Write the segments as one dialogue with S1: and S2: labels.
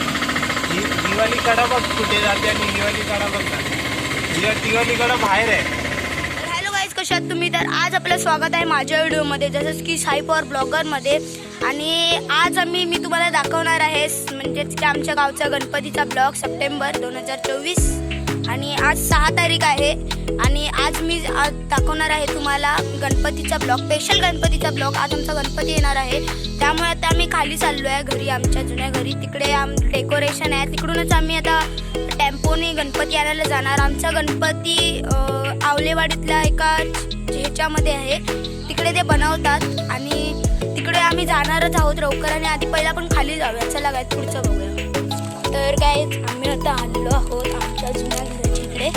S1: दिवाळी कडा बघ कुठे जाते आणि दिवाळी कडा बघ ना. दिवाळी कडा बाहेर आहे.
S2: हॅलो तुम्ही तर आज आपलं स्वागत आहे माझ्या व्हिडिओमध्ये. जसंच की साई पॉवर ब्लॉगरमध्ये. आणि आज आम्ही मी तुम्हाला दाखवणार आहे म्हणजेच की आमच्या गावचा गणपतीचा ब्लॉग सप्टेंबर दोन हजार चोवीस. आणि आज सहा तारीख आहे. आणि आज मी आज दाखवणार आहे तुम्हाला गणपतीचा ब्लॉग स्पेशल गणपतीचा ब्लॉग. आज आमचा गणपती येणार आहे. त्यामुळे आता आम्ही खाली चाललो आहे घरी आमच्या जुन्या घरी. तिकडे आम डेकोरेशन आहे. तिकडूनच आम्ही आता गणपती आणायला जाणार. आमचा गणपती आवलेवाडीतल्या एका ह्याच्यामध्ये आहे. तिकडे ते बनवतात आणि तिकडे आम्ही जाणारच आहोत लवकर आणि आधी पहिला पण खाली जाऊया. चला काय पुढचं बघूया. तर काय आम्ही आता आलेलो आहोत आमच्या जुन्या घराच्या इकडे.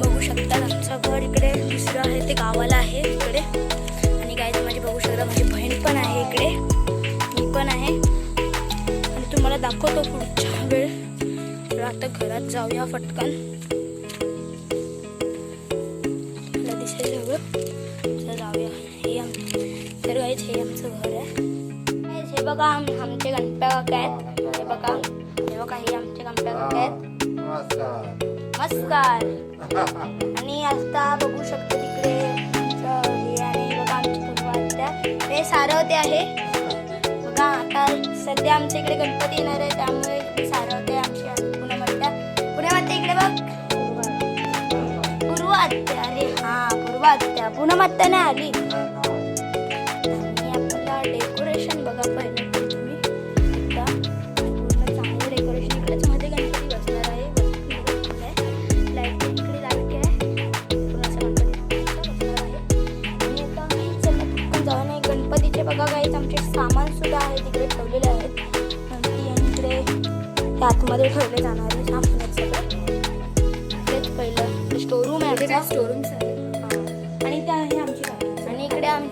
S2: बघू शकतात आमचं घर इकडे दुसरं आहे ते गावाला आहे इकडे. आणि काय माझी बघू शकता माझी बहीण पण आहे इकडे. मी पण आहे. आणि तुम्हाला दाखवतो पुढच्या आता घरात जाऊया फटकन मला सगळं जाऊया. हे आम तर गाईच हे आमचं घर आहे. हे बघा आम- आमचे गणप्या काका आहेत. हे बघा. हे बघा हे आमचे गणप्या काका आहेत. नमस्कार आणि आता बघू शकतो तिकडे हे आणि बघा आमची हे सारवते आहे. बघा आता सध्या आमच्या इकडे गणपती येणार आहे. त्यामुळे आत्या पुन्हा नाही आली. आणि आपल्याला डेकोरेशन बघा पहिलं. तुम्ही एकदा पूर्ण चांगलं डेकोरेशन इकडेच मध्ये गणपती बसणार आहे. लाइट इकडे आहे. पूर्ण असं गणपती बसणार आहे. आणि आता चला पटकन गणपतीचे बघा काही आमचे सामान सुद्धा आहे तिकडे ठेवलेले आहेत. गणपती आणि इकडे आतमध्ये ठेवले जाणार आहे. सामान सगळं. तेच पहिलं. स्टोरूम आहे स्टोरूम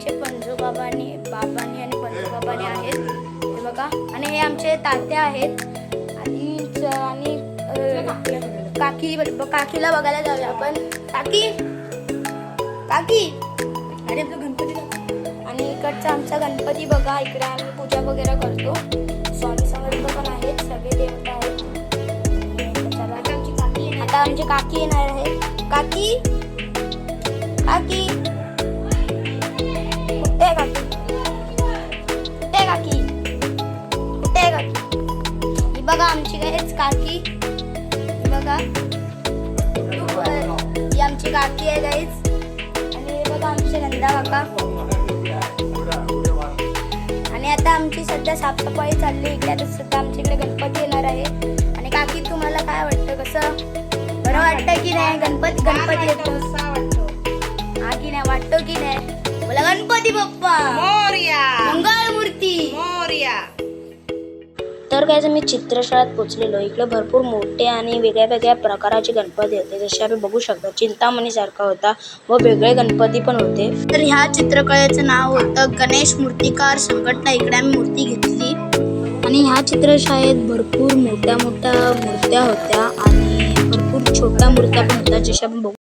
S2: आमचे पंजो बाबांनी आणि पंजोबाबांनी आहेत. हे बघा. आणि हे आमचे तात्या आहेत. आणि आणि काकी काकीला बघायला जाऊया आपण. काकी? काकी? अरे आपलं गणपती आणि इकडचा आमचा गणपती बघा. इकडे आम्ही पूजा वगैरे करतो. स्वामी समर्थ पण आहेत. सगळे देवता आहेत. आमची काकी येणार- आता आमची काकी येणार आहे. काकी? काकी? बघा आमची काहीच काकी. बघा. ही आमची काकी आहे गाईच आणि हे बघा आमचे नंदा काका. आणि आता आमची सध्या साफसफाई चालली इकडे आता सध्या आमच्या इकडे गणपती येणार आहे. आणि काकी तुम्हाला काय वाटतं? कसं? बरं वाटतं की नाही? गणपती गणपती येतो. हा की नाही? वाटतो की नाही? बोला गणपती बाप्पा. मूर्ती तर काय मी चित्रशाळेत पोचलेलो इकडे भरपूर मोठे आणि वेगळ्या वेगळ्या प्रकाराचे गणपती होते. जसे आम्ही बघू शकता चिंतामणी सारखा होता व वेगळे गणपती पण होते. तर ह्या चित्रकलेचं नाव होतं गणेश मूर्तिकार संघटना. इकडे आम्ही मूर्ती घेतली. आणि ह्या चित्रशाळेत भरपूर मोठ्या मोठ्या मूर्त्या होत्या आणि भरपूर छोट्या मूर्त्या पण होत्या जशा आपण बघू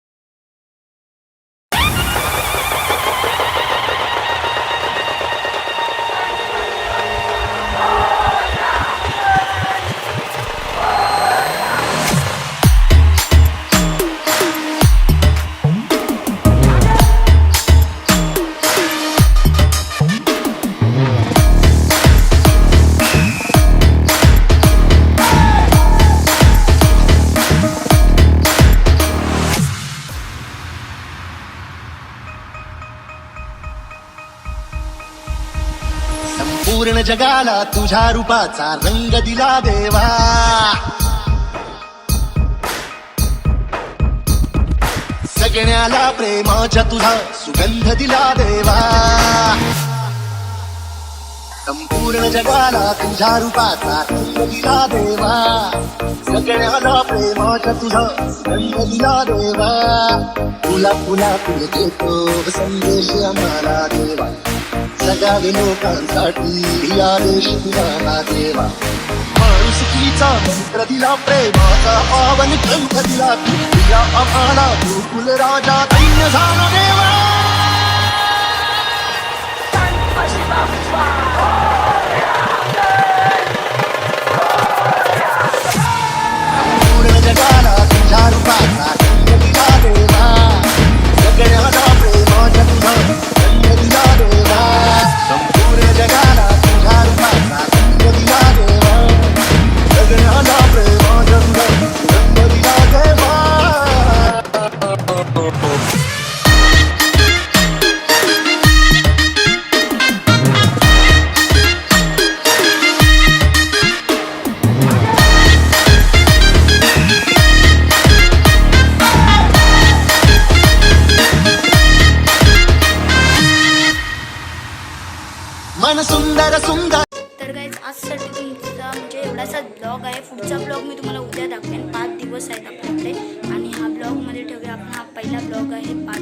S3: संपूर्ण जगाला तुझ्या रूपाचा रंग दिला देवा. सगळ्याला प्रेमाच्या तुझा सुगंध दिला देवा. संपूर्ण जगाला तुझ्या रूपाचा दिला देवा. सगळ्याला प्रेमाच्या तुझा रंग दिला देवा. तुला तुला तुला देतो संदेश आम्हाला देवा. सगळ्या लोकांसाठी आदेश दिला देवा. माणुसकीचा मंत्र दिला प्रेमाचा पावन ग्रंथ दिला तू दिला आम्हाला तू राजा धन्य झाला सुंदर सुंदर.
S2: तर गाईज आजसाठी तुमचा म्हणजे एवढासा ब्लॉग आहे. पुढचा ब्लॉग मी तुम्हाला उद्या दाखवेन. पाच दिवस आहेत आपल्याकडे. आणि हा ब्लॉगमध्ये ठेवूया आपण. हा पहिला ब्लॉग आहे. पाच